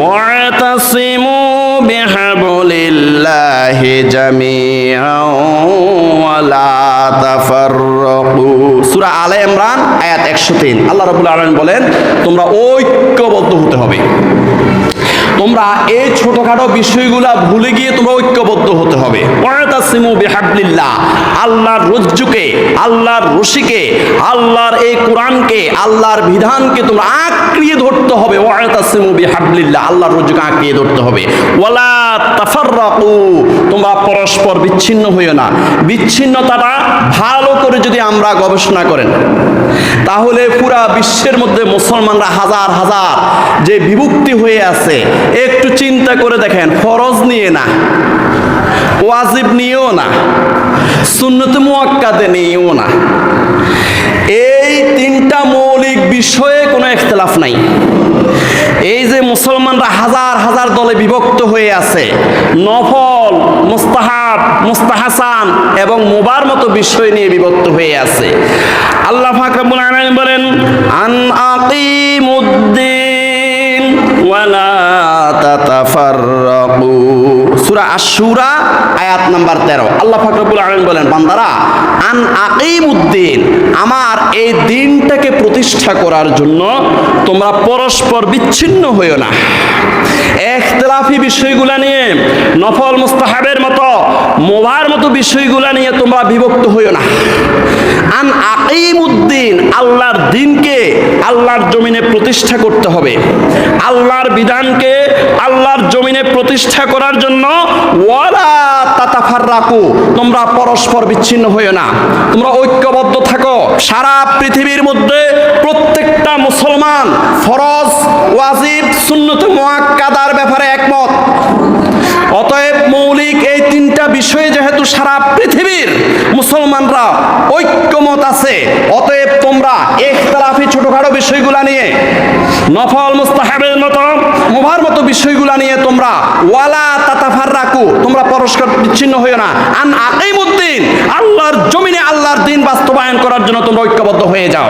واعتصموا بحبل الله جميعا ولا تفرقوا সূরা আলে ইমরান আয়াত 103 আল্লাহ রাব্বুল আলামিন বলেন তোমরা ঐক্যবদ্ধ হতে হবে তোমরা এই ছোটখাটো বিষয়গুলা ভুলে গিয়ে তোমরা ঐক্যবদ্ধ হতে হবে। ওয়াতাসিমু বিহাবলিল্লাহ। আল্লাহর রজ্জুকে, আল্লাহর রশিকে, আল্লাহর এই কোরআনকে, আল্লাহর বিধানকে তোমরা আঁকড়িয়ে ধরতে হবে। ওয়াতাসিমু বিহাবলিল্লাহ। আল্লাহর রজ্জুকে আঁকড়িয়ে ধরতে হবে। ওয়ালা তাফাররাকু। তোমরা পরস্পর বিচ্ছিন্ন হইও না। বিচ্ছিন্নতাটা ভালো করে যদি আমরা গবেষণা করেন, তাহলে পুরা বিশ্বের মধ্যে মুসলমানরা হাজার হাজার যে বিভক্তি হয়ে আছে, একটু চিন্তা করে দেখেন, ফরজ নিয়ে না, ওয়াজিব নিয়েও না, সুন্নত মুয়াক্কাদে নিয়েও না। এই তিনটা মৌলিক বিষয়ে কোনো ইখতলাফ নাই। এই যে মুসলমানরা হাজার হাজার দলে বিভক্ত হয়ে আছে, নফল, মুস্তাহাব, মুস্তাহাসান এবং মোবার মতো বিষয় নিয়ে বিভক্ত হয়ে আছে। আল্লাহ ফাকরাবুল আলামিন বলেন, আন আকিমুদ্দিন ওয়ালা তাতাফাররাকু। সূরা আয়াত নাম্বার 13 আল্লাহ বলেন, বান্দারা, আন আকিমুদ্দিন, আমার এই দিনটাকে প্রতিষ্ঠা করার জন্য তোমরা পরস্পর বিচ্ছিন্ন হইও না। এখতলাফি বিষয়গুলা নিয়ে, নফল মুস্তাহাবের মতো মোবার মতো বিষয়গুলা নিয়ে তোমরা বিভক্ত হইও না। আন আকিমুদ্দিন, আল্লাহর দিনকে আল্লাহর জমিনে প্রতিষ্ঠা করতে হবে। আল্লাহর বিধানকে আল্লাহর জমিনে প্রতিষ্ঠা করার জন্য ওয়ালা তাতাফার রাখু তোমরা পরস্পর বিচ্ছিন্ন হইও না। তোমরা ঐক্যবদ্ধ থাকো। সারা পৃথিবীর মধ্যে প্রত্যেকটা মুসলমান ফরজ, ওয়াজিব, সুন্নত মুআক্কাদার ব্যাপারে একমত। অতএব মৌলিক এই তিনটা বিষয়ে যেহেতু সারা পৃথিবীর মুসলমানরা ঐক্যমত আছে, অতএব তোমরা ইখতলাফি ছোটখাটো বিষয়গুলা নিয়ে, নফল মুস্তাহাবের মতো মোভার মতো বিষয়গুলা নিয়ে তোমরা, ওয়ালা তাতাফার রাখো তোমরা পরস্পর বিচ্ছিন্ন হইও না। আন আকিমুদ্দিন, আল্লাহর জমিনে আল্লাহর দিন বাস্তবায়ন করার জন্য তোমরা ঐক্যবদ্ধ হয়ে যাও।